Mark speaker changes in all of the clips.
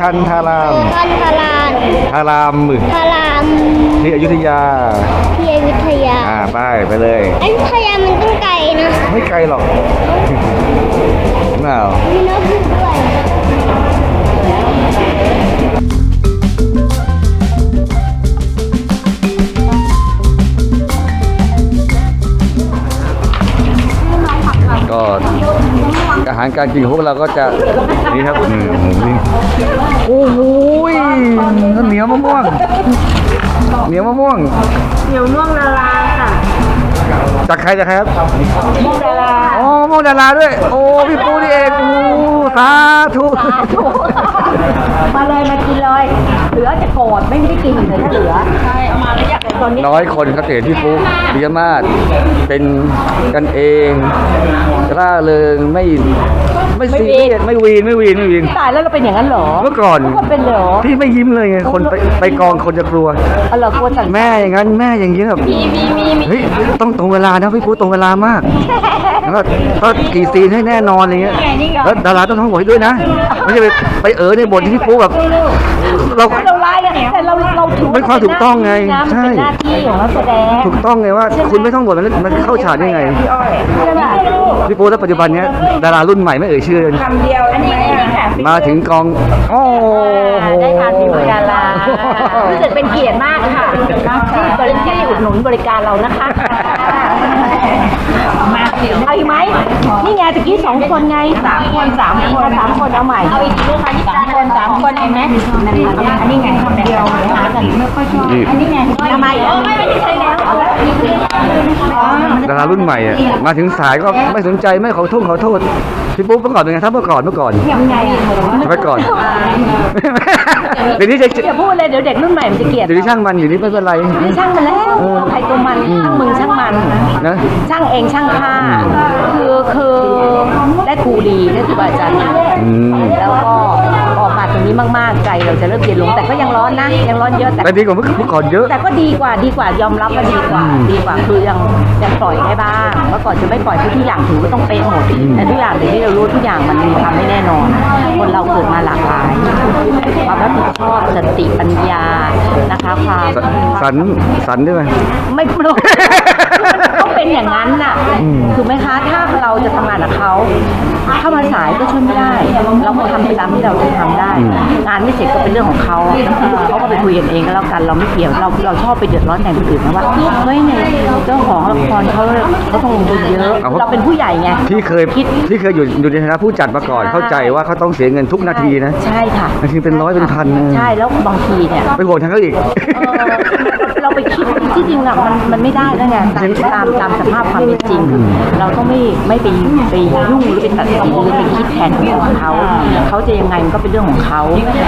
Speaker 1: กันทาราม
Speaker 2: กันทาราน
Speaker 1: ทารามมือ
Speaker 2: ทาราม
Speaker 1: ที่อยุธยา
Speaker 2: ที่อยุธยา
Speaker 1: อ่าไปไปเลย
Speaker 2: อยุธยามันต้องไกลนะ
Speaker 1: ไม่ไกลหรอกน่า
Speaker 2: มีนกอยู่ด้วย
Speaker 1: ก็ อาหารการกินของพวกเราก็จะนี่ครับอืมนี่โอ้โหยข้าวเหนียวมะม่วงเหนียวมะม่วง
Speaker 3: เหนียวน่วงนาราค่ะ
Speaker 1: จากใครจากใครครับ
Speaker 3: ม่วงนารา
Speaker 1: อ๋อมะม่วงดาราด้วย โอ้พี่ปูนี่เองโอ้สาธุ
Speaker 3: มาเลยมากินเลย เหลือจะโกรธไม่ได้กินเลยถ้าเหลือ ใช่เอามาแล้วอยากตอนนี้
Speaker 1: น้อยคนครับเห็นพี่ปุ๊ปิยมาศเป็นกันเองร่าเริงไม่ ไม่ซีเรียสไม่วีนไม่วีนไม่วีน
Speaker 3: ตายแล้วเราเป็นอย่างนั้นเหรอ
Speaker 1: เมื่อก่อน
Speaker 3: ก็เป็นเหรอ
Speaker 1: พี่ไม่ยิ้มเลยไงคนไปไปกองคนจะกลัว
Speaker 3: เอาเหรอกลัวจัง
Speaker 1: แม่อย่างนั้นแม่อย่างนี้แบบเฮ้ยต้องตรงเวลานะพี่ปุ๊ตรงเวลามากแล้วก็ก็กี่ซีนให้แน่นอนอะไรเงี้ยแล้วดาราต้องท้องบทให้ด้วยนะไม่ใช่ไปไปเออในบทที่พี่ปุ๊แบบเรา
Speaker 3: เราร้ายกัน แต่เราเราถือ
Speaker 1: เป็นความถูกต้องไง
Speaker 3: นะมัน
Speaker 1: ใช่
Speaker 3: เป็นหน้าที่ของนักแสดง
Speaker 1: ถูกต้องไงว่าคุณไม่ต้องบทมันมันเข้าฉากได้ไง
Speaker 3: ใช่ไหม
Speaker 1: พี่ปุ๊แล้วปัจจุบันเนี้ยดารารุ่นใหม่ไม่เอ่ยชื่อเลย
Speaker 3: คำเดียวอันนี้นี่ค่ะ
Speaker 1: มาถึงกองโอ้โห
Speaker 3: ได้ทานฝีมือดารารู้สึกเป็นเกียรติมากค่ะที่บริที่อุดหนุนบริการเรานะคะมา เอาอีกไหมนี่ไงตะกี้สองคนไงสามคนสามคนสามคนเอาใหม่เอาอีกทีนะคะสามคนสามคนเห็นไหมอันนี้ไงเดียวหากันไม่ค่อยชอบ
Speaker 1: นี่
Speaker 3: อันนี้ไงทำไมไม่ไม่ใช่แล้วเอาแล้ว
Speaker 1: ดารารุ่นใหม่อะมาถึงสายก็ไม่สนใจไม่ขอโทษขอโทษพี่ปุ๊เมื่อก่อนเป็นไงถ้าเมื่อก่อนเมื่อก่อน
Speaker 3: ยังไงอะ
Speaker 1: เมื่อก่อนเดี๋ยวนี้จะ
Speaker 3: อย่าพูดเลยเดี๋ยวเด็กรุ่นใหม่มันจะเกลียด
Speaker 1: เดี๋ยวนี้ช่างมันอยู่นี่ไม่เป็นไร
Speaker 3: ไม่ช่างมันแล้วใครตัวมันช่างมึงช่างมัน
Speaker 1: นะ
Speaker 3: ช่างเองช่างค่าคือคือได้ครูดีได้ครูบาอาจารย์ดี
Speaker 1: อืม
Speaker 3: แล้วก็ออกมาต รงนี้มากๆใจเราจะเริ่มเย็นลงแต่ก็ยังร้อนนะยังร้อนเยอะแต่
Speaker 1: แต่ดีกว่าเมื่อเมื่อก่อนเยอะ
Speaker 3: แต่ก็ดีกว่าดีกว่ายอมรับว่าดีกว่า
Speaker 1: อืม
Speaker 3: ดีกว่าคือยังยังปล่อยได้บ้างเมื่อก่อนจะไม่ปล่อยเพราะทุกอย่างถือว่าต้องเป็นหมดแต่ทุกอย่างเดี๋ยวนี้เรารู้ทุกอย่างมันมีความไม่แน่นอน คนเราเกิดมาหลากหลายความรับผิดชอบสติปัญญานะคะความ
Speaker 1: สันสันได้ไหม
Speaker 3: ไม่รู้ ต้องเป็นอย่างนั้นน่ะถูกไหมคะถ้าเราจะทำงานกับเขาเข้ามาสายก็ช่วยไม่ได้ เราก็ทำไปตามที่เราจะทำได้ งานไม่เสร็จก็เป็นเรื่องของเขาเขาก็ไปคุยกันเองก็แล้วกันเราไม่เกี่ยวเราเราชอบไปเดือดร้อนแทนคนอื่นนะว่าเฮ้ยเนี่ยเจ้าของละครเขาเขาต้องลงทุนเยอะ
Speaker 1: เอาเขา
Speaker 3: เราเป็นผู้ใหญ่ไง
Speaker 1: พี่เคย
Speaker 3: คิด
Speaker 1: พี่เคยอยู่อยู่ในฐานะผู้จัดมาก่อนเข้าใจว่าเขาต้องเสียเงินทุกนาทีนะ
Speaker 3: ใช่ค่ะ
Speaker 1: นาทีเป็นร้อยเป็นพันนะ
Speaker 3: ใช่แล้วบางทีเนี่ย
Speaker 1: ไปห่วงทางเขาอีก
Speaker 3: เออเราไปคิดที่จริงอะมันมันไม่ได้แล้วไงตามตามตามสภาพความเป็นจริง เราต้องไม่ไม่ไปไปยุ่งหรือไปตัดสินหรือไปคิดแทนของเขา เขาจะยังไงมันก็เป็นเรื่องของเขา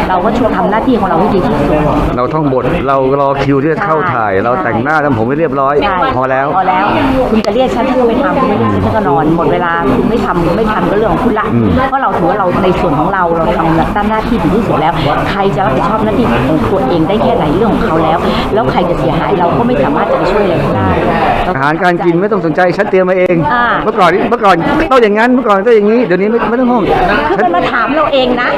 Speaker 3: เราก็ช่วยทำหน้าที่ของเราให้ดีที่สุด
Speaker 1: เราท่องบทเรารอคิวที่จะเข้าถ่าย เราแต่งหน้าทำผมไม่เรียบร้อย
Speaker 3: ใช่
Speaker 1: พอแล้ว
Speaker 3: พอแล้ว คุณจะเรียกฉันถ้าคุณไม่ทำคุณไม่เรียกฉันฉันก็นอนหมดเวลาคุณไม่ทำคุณไม่ทำก็เรื่องของคุณละ
Speaker 1: อืม
Speaker 3: เพราะเราถือว่าเราในส่วนของเราเราทำตามหน้าที่ถึงที่สุดแล้ว ใครจะรับผิดชอบหน้าที่ของตัวเองได้แค่ไหนเรื่องของเขาแล้ว แล้วใครจะเสียหายเราก็ไม่สามารถจะไปช่วยอะไรเขาได้
Speaker 1: อาหารการกินไม่ต้องสนใจฉันเตรียมมาเอง
Speaker 3: อ่า
Speaker 1: เมื่อก่อนเมื่อก่อนต้องอย่างนั้นเมื่อก่อนต้องอย่างนี้เดี๋ยวนี้ไม่ไม่ต้องห่วง
Speaker 3: คือ
Speaker 1: ฉัน
Speaker 3: มันมาถามเราเองนะ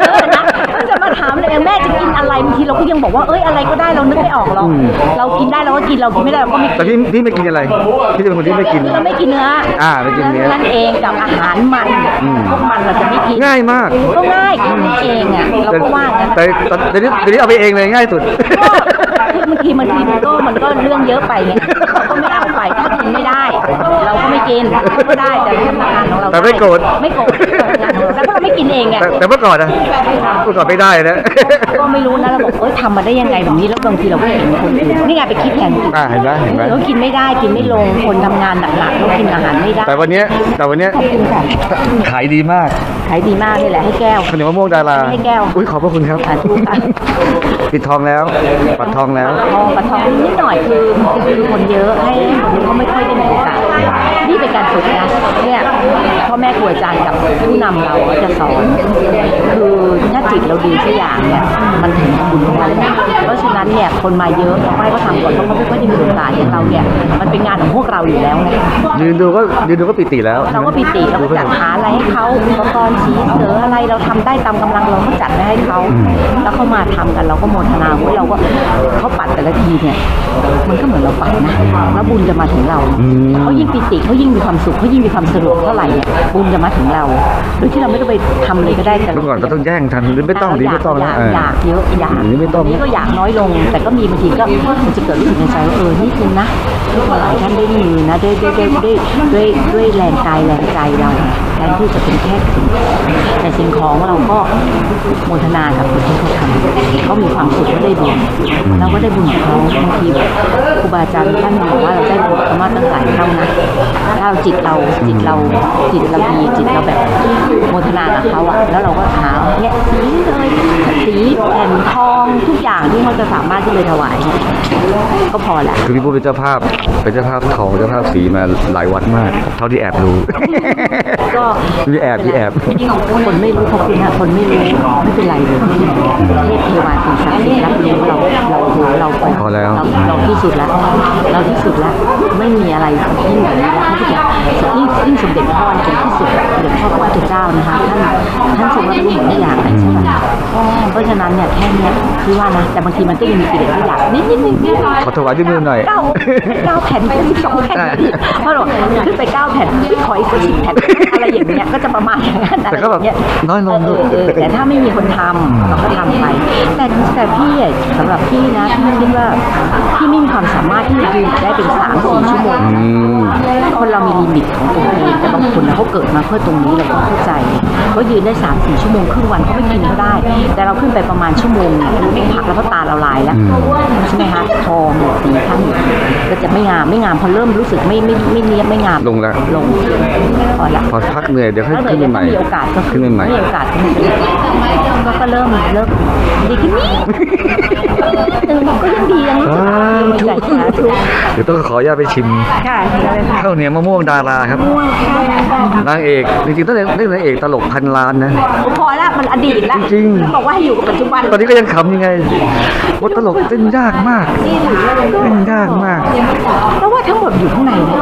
Speaker 3: เออนะมันจะมาถามเราเองแม่จะกินอะไรบางทีเราก็ยังบอกว่าเอ้ยอะไรก็ได้เรานึกไม่ออกหรอกเรากินได้เราก็กินเรากินไม่ได้เราก็ไม่
Speaker 1: แต่
Speaker 3: กิน
Speaker 1: พี่พี่ไม่กินอะไรพี่จะเป็นคนที่ไม่กิน
Speaker 3: เราไม่กินเนื้ออา
Speaker 1: ไม่กินเนื้อ
Speaker 3: นั่นเองกับอาหารมัน
Speaker 1: อืม
Speaker 3: พวกมันเราจะไม่กิน
Speaker 1: ง่ายมาก
Speaker 3: ก็ง่ายกินเองอะเราก็ว่างั้น
Speaker 1: แต่แต่แต่เดี๋ยวนี้เดี๋ยวนี้เอาไปเองเลยง่ายสุด
Speaker 3: ก็คือ บางทีบางทีมันก็มันก็เรื่องเยอะไปไงเราก็ไม่เอาไปถ้ากินไม่ได้ เราก็ไม่กินก็ได้แต่ทำงานของเรา
Speaker 1: แต่ไม่โกรธ
Speaker 3: ไม่โกรธทำงานของเราแล้วก็เราไม่กินเองไง
Speaker 1: แต่แต่เมื่อก่อนนะเมื่อก่อนไม่ได้นะ
Speaker 3: ก็ไม่รู้นะเราบอกเอ้ยทำมาได้ยังไงแบบนี้แล้วบางทีเราก็เห็นคนอื่นนี่ไงไปคิดแทน
Speaker 1: อ่าเห็นไหมเห็นไหม
Speaker 3: เขากินไม่ได้กินไม่ลงคนทำงานหนักๆเขากินอาหารไม่ได้
Speaker 1: แต่วันเนี้ยแต่วันเนี้ย
Speaker 3: ขอบคุณค่ะ
Speaker 1: ขายดีมาก
Speaker 3: ขายดีมากนี่แหละให้แก้ว
Speaker 1: ข้าวเหนียวมะม่วงดารา
Speaker 3: ให้แก้ว
Speaker 1: อุ้ยขอบพระคุณครับ
Speaker 3: สาธุค่ะ
Speaker 1: ปิดทองแล้ว ปัดทองแล้ว
Speaker 3: ทองปลาทองนิดหน่อยคือคือคนเยอะให้คนเขาไม่ค่อยได้มีโอกาส นี่เป็นการฝึกนะเนี่ยพ่อแม่ครูอาจารย์กับผู้นำเราก็จะสอน คือถ้าจิตเราดีสักอย่างเนี่ยมันถึงบุญของมันเลยเพราะฉะนั้นเนี่ยคนมาเยอะเราก็ให้เขาทำก่อนเพราะเขาไม่ค่อยได้มีโอกาสอย่างเราเนี่ยมันเป็นงานของพวกเราอยู่แล้วไง
Speaker 1: ยืนดูก็ยืนดูก็ปิติแล้ว
Speaker 3: เราก็ปีติเราก็จัดหาอะไรให้เขาอุปกรณ์สีเสืออะไรเราทำได้ตามกำลังเราก็จัดไว้ให้เขาแล้วเขามาทำกันเราก็โมทนาเว้ยเราก็เขาปัดแต่ละทีเนี่ยมันก็เหมือนเราปัดนะแล้วบุญจะมาถึงเรา
Speaker 1: อืม
Speaker 3: เขายิ่งปีติเขายิ่งมีความสุขเขายิ่งมีความสนุกเท่าไหร่เนี่ยบุญจะมาถึงเราโดยที่เราไม่ต้องไปทำอะไรก็ได้แต่
Speaker 1: เมื่อก่อนก็ต้องแย่งทันหรือไม่ต้องหรือไม่ต้อง
Speaker 3: อ
Speaker 1: นะ
Speaker 3: ยาก
Speaker 1: เออ
Speaker 3: อยากเยอะอยาก
Speaker 1: หรือไม่ต้อง
Speaker 3: นี่ก็อยากน้อยลง แต่ก็มีบางทีก็มันจะเกิดรู้สึกในใจว่าเออนิดนึงนะที่หลายท่านได้มือนะด้วยด้วยด้วยด้วยด้วยด้วยแรงกายแรงใจเราแทนที่จะเป็นแค่สิ่งแต่สิ่งของเราก็โมทนากับคนที่เขาทำเขามีความสุขเขาได้บุญเราก็ได้บุญของเขาบางทีแบบครูบาอาจารย์ท่านบอกว่าเราได้บุญธรรมะตั้งหลายเท่านะถ้าเราจิตเราจิตเราจิตเราดีจิตเราแบบโมทนากับเขาอะแล้วเราก็หาเนี่ยสีเลยสีแผ่นทองทุกอย่างที่เขาจะสามารถที่จะถวายเนี่ยก็พอแหละ
Speaker 1: คือพี่พูดเป็นเจ้าภาพเป็นเจ้าภาพทองเจ้าภาพสีมาหลายวัดมาก เท่าที่แอบรู้
Speaker 3: ก็
Speaker 1: พี่แอบพี่แอบ
Speaker 3: ยิ่งคนไม่รู้ขอบคุณนะคนไม่รู้ไม่เป็นไรเลยเทพเทวาสิ่งศักดิ์สิทธิ์รับรู้เราเราเราไป
Speaker 1: พอแล้ว
Speaker 3: เราเราที่สุดแล้วเราที่สุดแล้วไม่มีอะไรยิ่งกว่านี้แล้วที่จะยิ่งยิ่งสมเด็จพ่อเนี่ยเป็นที่สุดสมเด็จพ่อพระพุทธเจ้านะคะท่านท่านทรงรับรู้หมดทุกอย่างเลยใช่ไหมเพราะฉะนั้นเนี่ยแค่เนี้ยพี่ว่านะแต่บางทีมันก็ยังมีกิเลสที่อยากนิดนิดนิดนิด
Speaker 1: ขอถวายด้วยมือหน่อย
Speaker 3: เก้าเก้าแผ่นเป็นสิบสองแผ่นเพราะเราขึ้นไปเก้าแผ่นพี่ขออีกสักสิบแผ่นอะไรอย่างเงี้ยก็จะประมาณอย่างนั้นอะไร
Speaker 1: แต่ก็แบบ
Speaker 3: เงี้ย
Speaker 1: น้อยลง
Speaker 3: เออเออแต่ถ้าไม่มีคนทำเราก็ทำไปแต่แต่พี่อะสำหรับพี่นะพี่คิดว่าพี่ไม่มีความสามารถที่จะยืนได้เป็นสามสี่ชั่วโมง
Speaker 1: อืม
Speaker 3: คนเรามีลิมิตของตัวเองแต่บางคนนะเขาเกิดมาเพื่อตรงนี้เราก็เข้าใจ เขายืนได้สามสี่ชั่วโมงครึ่งวันเขาไม่กินก็ได้ แต่เราขึ้นไปประมาณชั่วโมงพักแล้วก็ตาเราลายแล้วใช่ไหมคะทองหมดสีข้างหมดก็จะไม่งามไม่งามพอเริ่มรู้สึกไม่ไม่ไม่เนียบไม่งาม
Speaker 1: ลงแล้ว
Speaker 3: ลงพอละ
Speaker 1: พอพักเหนื่อยเดี๋ยวค่อย
Speaker 3: แล้ว
Speaker 1: ขึ้น
Speaker 3: เดี๋ยว
Speaker 1: ใหม่
Speaker 3: ถ้ามีโอกาสก็
Speaker 1: ขึ้นใหม่
Speaker 3: มีโอกาสก็ไม่เป็นไรก็ก็เริ่มเริ่มดีขึ้นนิดเออมันก็ยังดียังรู้สึกดีใจสาธุ
Speaker 1: เดี๋ยวต้องขออนุญาตไปชิม
Speaker 3: ค่ะเชิญเลยค่ะ
Speaker 1: ข้าวเหนียวมะม่วงดาราครับนางเอกจริงๆต้องเล่นเล่นนางเอกตลกพันล้านนะ
Speaker 3: พอแล้วมันอดีตแล้ว
Speaker 1: จริงๆ
Speaker 3: แล้วบอกว่าให้อยู่กับปัจจุบัน
Speaker 1: ตอนนี้ก็ยังขำยังไงว่าตลกเต้นยากมากเต้นยากมาก
Speaker 3: แล้วว่าทั้งหมดอยู่ข้างในนะ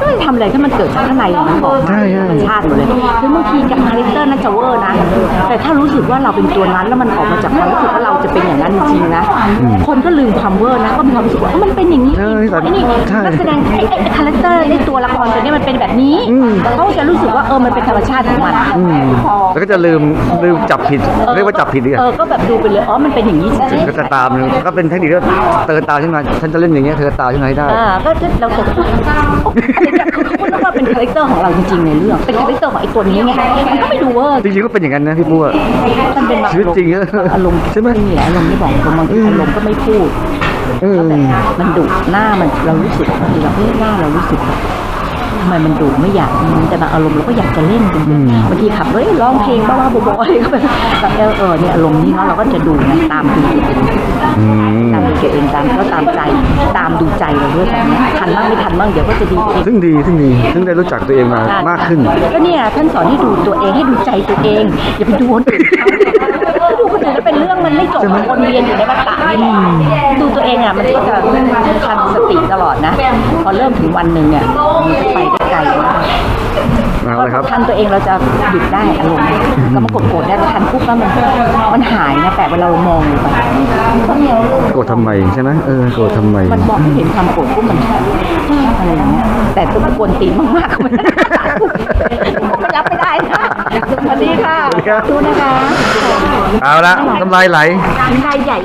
Speaker 3: ก็เลยทำอะไรถ้ามันเกิดจากข้างในอะมันบอก
Speaker 1: ใช่ใช่
Speaker 3: ธรรมชาติหมดเลยคือบางทีกับคาแรคเตอร์นั้นจะเวอร์นะ แต่ถ้ารู้สึกว่าเราเป็นตัวนั้นแล้วมันออกมาจากความรู้สึกว่าเราจะเป็นอย่างนั้นจริงๆนะ คนก็ลืมความเวอร์นะ ก็มีความรู้สึกว่าเอ้ามันเป็นอย่างนี้
Speaker 1: ใช่
Speaker 3: ไอ้นี่
Speaker 1: ใช่
Speaker 3: นักแสดงไอ้ไอ้ไอ้คาแรคเตอร์ไอ้ตัวละครตัวนี้มันเป็นแบบนี้
Speaker 1: อืม
Speaker 3: เขาจะรู้สึกว่าเออ มันเป็นธรรมชาติของมัน
Speaker 1: อืมแล้วก็จะลืมลืมจับผิด เรียกว่าจับผิดดีก
Speaker 3: เอ
Speaker 1: ว่า
Speaker 3: อก็แบบดูไปเลยอ๋อมันเป็นอย่างนี้จริงๆ
Speaker 1: ก็จะตามก็เป็นเทคนิคก็เตือนตาขึ้นมาฉันจะเล่นอย่างเงี้ยเธอตาขึ้นมาให้ได้
Speaker 3: อ่าก็ก็เราจะพูดอะไรเนี่ยคือพูดว่าเป็นคาแรคเตอร์ของเราจริงๆในเรื่องเป็นคาแรคเตอร์ของไอ้ตัวนี้ไงมันก็ไม่ดูเวอร์
Speaker 1: จริงๆก็เป็นอย่างนั้นนะพี่ปูอะ
Speaker 3: มันเป็นบาง
Speaker 1: ชีวิตจริงอะ
Speaker 3: อารมณ์
Speaker 1: ใช่ไหม
Speaker 3: มีหลายอารมณ์ที่บอกตรงบางทีอารมณ์ก็ไม่พูด
Speaker 1: เออ
Speaker 3: มันดุหน้ามันเรารู้สึกบางทีเราเฮ้ยหน้าเรารู้สึกแบบ ทำไมมันดุไม่อยากแต่บางอารมณ์เราก็อยากจะเล่นจริงๆบางทีขับเฮ้ยร้องเพลงบ้าๆบอๆอะไรก็แบบแบบเออเออเนี่ยอารมณ์นี้เนาะเราก็จะดูนะตามดูตัวเอง
Speaker 1: อืม
Speaker 3: ตามดูตัวเองตามก็ตามใจตามดูใจเราด้วยแบบเนี้ยทันบ้างไม่ทันบ้างเดี๋ยวก็จะดีเอง
Speaker 1: ซึ่งดีซึ่งดีซึ่งได้รู้จักตัวเองมามากขึ้น
Speaker 3: ก็เนี่ยท่านสอนให้ดูตัวเองให้ดูใจตัวเองอย่าไปดูคนอื่นเขาดู คนอื่นแล้วเป็นเรื่องมันไม่จบมันวนเวียนอยู่ในวัฏฏะนี่แหละดูตัวเองอะมันก็จะทันสติตลอดนะ พอเริ่มถึงวันหนึ่งเนี่ยมันจะไปได้ไกลมาก
Speaker 1: เอา
Speaker 3: พอ
Speaker 1: ละครับ
Speaker 3: ทันตัวเองเราจะหยุดได้อารมณ์ก็มากดโกรธได้ทันปุ๊บแล้วมันมันหายนะแต่เวลาเรามองลงไป
Speaker 1: โกรธทำไมใช่ไหมเออโกรธทำไม
Speaker 3: มันมองไม่เห็นความโกรธปุ๊บมันอะไรอย่างเงี้ยแต่ต้องกวนตีนมากๆมันไม่รับไม่ได้นะ สวัสดีค่ะ
Speaker 1: สวัสดีครับ
Speaker 3: ดูนะคะ
Speaker 1: เอาละน้ำลายไหล
Speaker 3: น้ำลายใหญ่